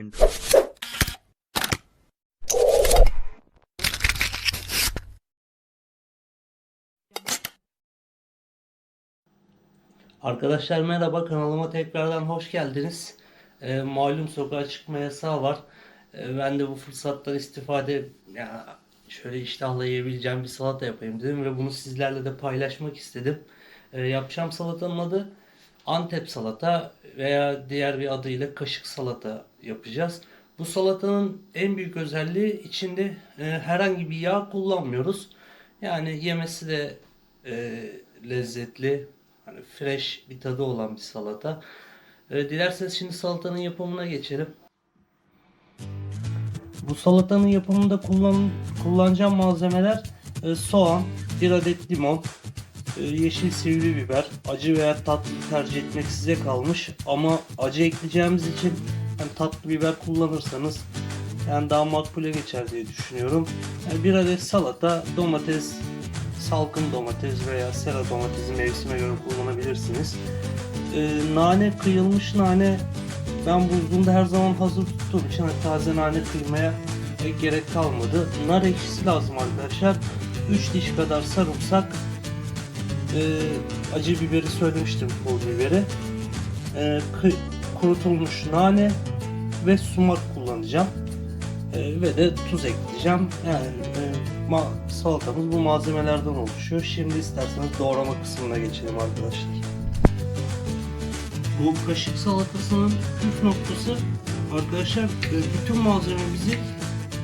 second. Arkadaşlar merhaba kanalıma tekrardan hoş geldiniz. Ee, malum sokağa çıkma yasağı var. Ee, ben de bu fırsattan istifade ya şöyle iştahla yiyebileceğim bir salata yapayım dedim ve bunu sizlerle de paylaşmak istedim. Ee, yapacağım salatanın adı Antep salata veya diğer bir adıyla kaşık salata yapacağız. Bu salatanın en büyük özelliği içinde e, herhangi bir yağ kullanmıyoruz. Yani yemesi de e, lezzetli, hani fresh bir tadı olan bir salata. E, dilerseniz şimdi salatanın yapımına geçelim. Bu salatanın yapımında kullan, kullanacağım malzemeler e, soğan, 1 adet limon, e, yeşil sivri biber, acı veya tatlı tercih etmek size kalmış. Ama acı ekleyeceğimiz için hani tatlı biber kullanırsanız yani daha makbule geçer diye düşünüyorum. Yani bir adet salata, domates, salkım domates veya sera domatesi mevsime göre kullanabilirsiniz. E, nane, kıyılmış nane ben buzluğumda her zaman hazır tuttuğum için hani taze nane kıymaya e, gerek kalmadı. Nar ekşisi lazım arkadaşlar. 3 diş kadar sarımsak, e, acı biberi söylemiştim pul biberi. E, kı- kurutulmuş nane ve sumak kullanacağım. E, ve de tuz ekleyeceğim. Yani e, ma- salatamız bu malzemelerden oluşuyor. Şimdi isterseniz doğrama kısmına geçelim arkadaşlar. Bu kaşık salatasının püf noktası arkadaşlar e, bütün malzememizi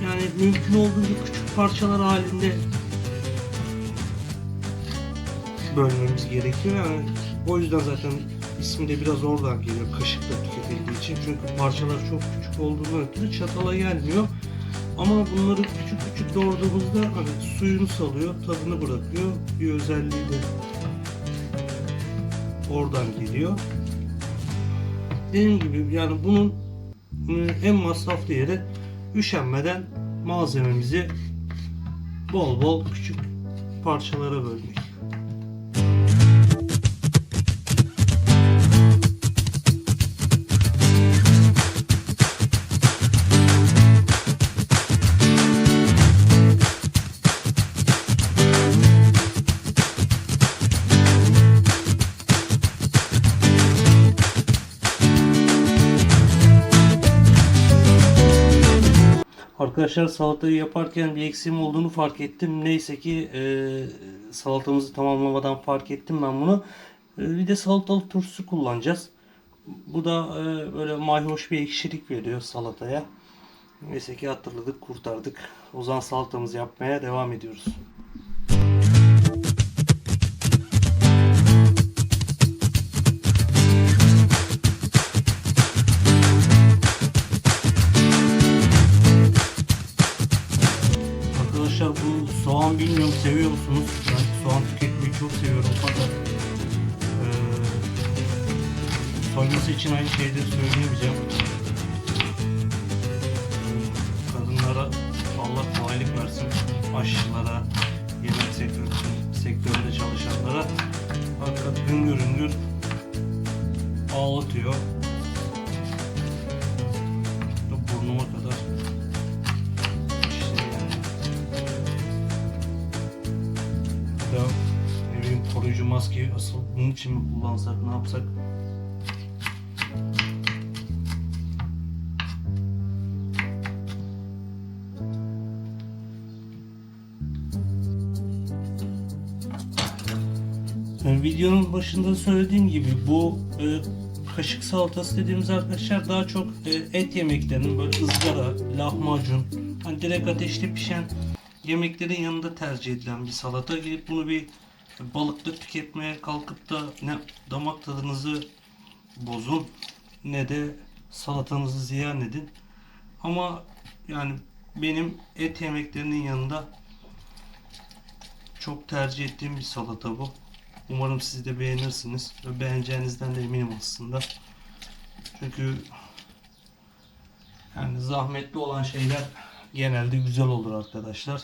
yani mümkün olduğunca küçük parçalar halinde bölmemiz gerekiyor. Yani o yüzden zaten ismi de biraz oradan geliyor kaşıkla tüketildiği için. Çünkü parçalar çok küçük olduğundan ötürü çatala gelmiyor. Ama bunları küçük küçük doğradığımızda hani suyunu salıyor, tadını bırakıyor. Bir özelliği de oradan geliyor. Dediğim gibi yani bunun e, en masraflı yeri üşenmeden malzememizi bol bol küçük parçalara bölmek. Arkadaşlar salatayı yaparken bir eksiğim olduğunu fark ettim. Neyse ki e, salatamızı tamamlamadan fark ettim ben bunu. E, bir de salatalık turşusu kullanacağız. Bu da e, böyle mayhoş bir ekşilik veriyor salataya. Neyse ki hatırladık, kurtardık. O zaman salatamızı yapmaya devam ediyoruz. Soyması için aynı şeyleri söyleyemeyeceğim. Kadınlara Allah kolaylık versin. Aşçılara, yemek sektörü, sektöründe çalışanlara hakikat hüngür hüngür ağlatıyor. Burnuma kadar işte. Ya ne bileyim koruyucu maskeyi asıl bunun için mi kullansak ne yapsak? Videonun başında söylediğim gibi bu e, kaşık salatası dediğimiz arkadaşlar daha çok e, et yemeklerinin böyle ızgara, lahmacun, hani direkt ateşte pişen yemeklerin yanında tercih edilen bir salata. Gelip bunu bir balıkla tüketmeye kalkıp da ne damak tadınızı bozun ne de salatanızı ziyan edin. Ama yani benim et yemeklerinin yanında çok tercih ettiğim bir salata bu. Umarım siz de beğenirsiniz ve beğeneceğinizden de eminim aslında. Çünkü yani zahmetli olan şeyler genelde güzel olur arkadaşlar.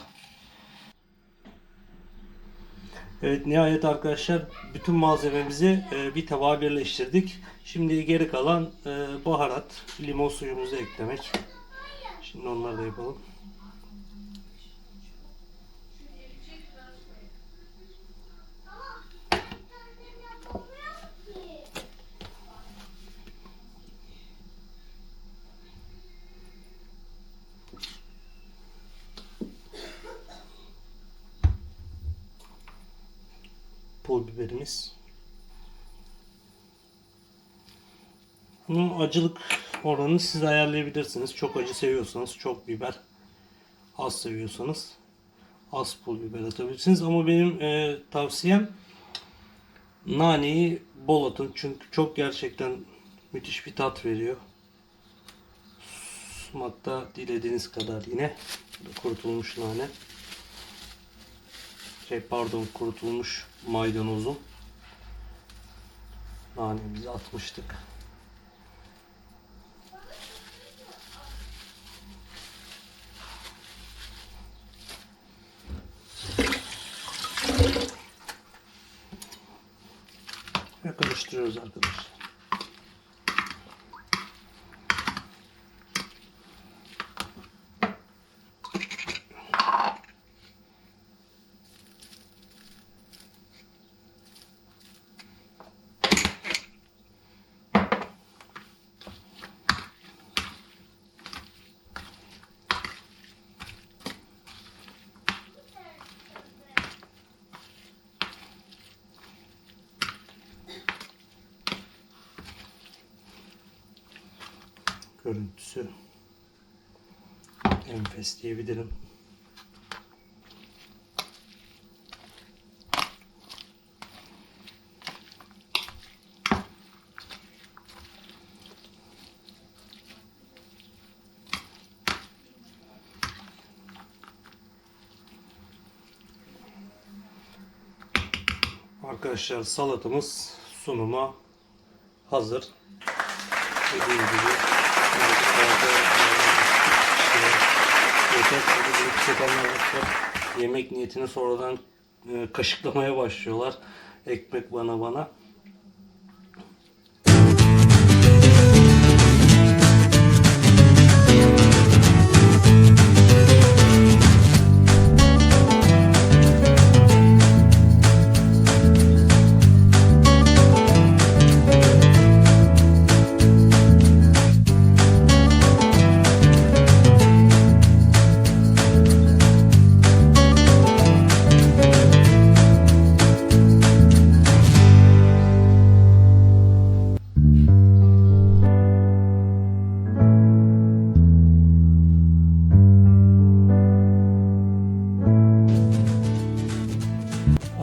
Evet nihayet arkadaşlar bütün malzememizi e, bir tabağa birleştirdik. Şimdi geri kalan e, baharat, limon suyumuzu eklemek. Şimdi onları da yapalım. Pul biberimiz. Bunun acılık oranını siz ayarlayabilirsiniz. Çok acı seviyorsanız çok biber, az seviyorsanız az pul biber atabilirsiniz. Ama benim e, tavsiyem naneyi bol atın. Çünkü çok gerçekten müthiş bir tat veriyor. Sumakta dilediğiniz kadar yine. Kurutulmuş nane. Şey pardon kurutulmuş maydanozum. Nanemizi atmıştık. Ve karıştırıyoruz arkadaşlar. Görüntüsü enfes diyebilirim. Arkadaşlar salatamız sunuma hazır. Dediğim gibi Yemek niyetine sonradan e, kaşıklamaya başlıyorlar. Ekmek bana bana.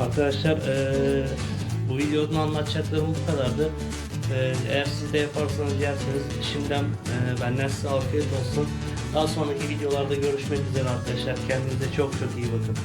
Arkadaşlar eee, bu videonun anlatacaklarım bu kadardı. Eee, eğer siz de yaparsanız yerseniz şimdiden eee, benden size afiyet olsun. Daha sonraki videolarda görüşmek üzere arkadaşlar. Kendinize çok çok iyi bakın.